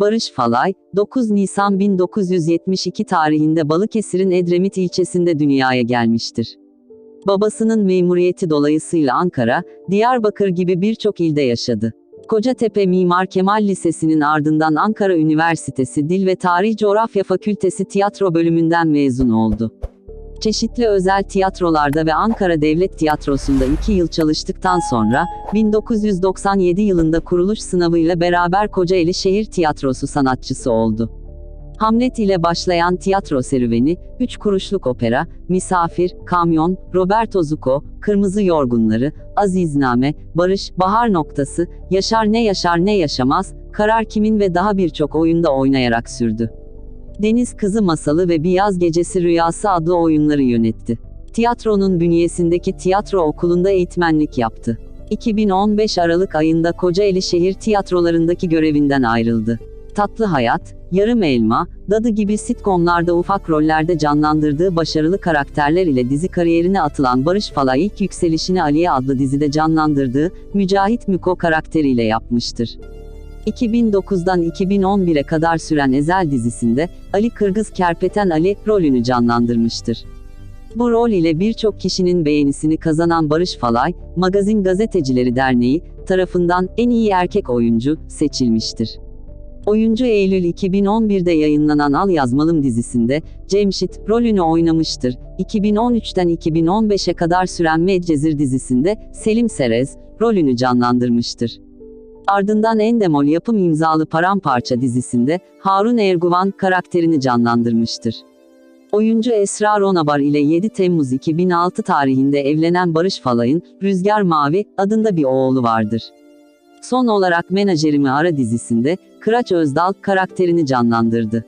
Barış Falay, 9 Nisan 1972 tarihinde Balıkesir'in Edremit ilçesinde dünyaya gelmiştir. Babasının memuriyeti dolayısıyla Ankara, Diyarbakır gibi birçok ilde yaşadı. Kocatepe Mimar Kemal Lisesi'nin ardından Ankara Üniversitesi Dil ve Tarih Coğrafya Fakültesi Tiyatro bölümünden mezun oldu. Çeşitli özel tiyatrolarda ve Ankara Devlet Tiyatrosu'nda iki yıl çalıştıktan sonra, 1997 yılında kuruluş sınavıyla beraber Kocaeli Şehir Tiyatrosu sanatçısı oldu. Hamlet ile başlayan tiyatro serüveni, Üç Kuruşluk Opera, Misafir, Kamyon, Roberto Zucco, Kırmızı Yorgunları, Azizname, Barış, Bahar Noktası, Yaşar Ne Yaşar Ne Yaşamaz, Karar Kimin ve daha birçok oyunda oynayarak sürdü. Deniz Kızı Masalı ve Bir Yaz Gecesi Rüyası adlı oyunları yönetti. Tiyatronun bünyesindeki tiyatro okulunda eğitmenlik yaptı. 2015 Aralık ayında Kocaeli Şehir Tiyatrolarındaki görevinden ayrıldı. Tatlı Hayat, Yarım Elma, Dadı gibi sitcomlarda ufak rollerde canlandırdığı başarılı karakterler ile dizi kariyerine atılan Barış Falay ilk yükselişini Aliye adlı dizide canlandırdığı Mücahit Müko karakteriyle yapmıştır. 2009'dan 2011'e kadar süren Ezel dizisinde Ali Kırgız Kerpeten Ali rolünü canlandırmıştır. Bu rol ile birçok kişinin beğenisini kazanan Barış Falay, Magazin Gazetecileri Derneği tarafından en iyi erkek oyuncu seçilmiştir. Oyuncu Eylül 2011'de yayınlanan Al Yazmalım dizisinde Cemşit rolünü oynamıştır. 2013'ten 2015'e kadar süren Medcezir dizisinde Selim Serez rolünü canlandırmıştır. Ardından Endemol yapım imzalı Paramparça dizisinde Harun Erguvan karakterini canlandırmıştır. Oyuncu Esra Ronabar ile 7 Temmuz 2006 tarihinde evlenen Barış Falay'ın Rüzgar Mavi adında bir oğlu vardır. Son olarak Menajerimi Ara dizisinde Kıraç Özdal karakterini canlandırdı.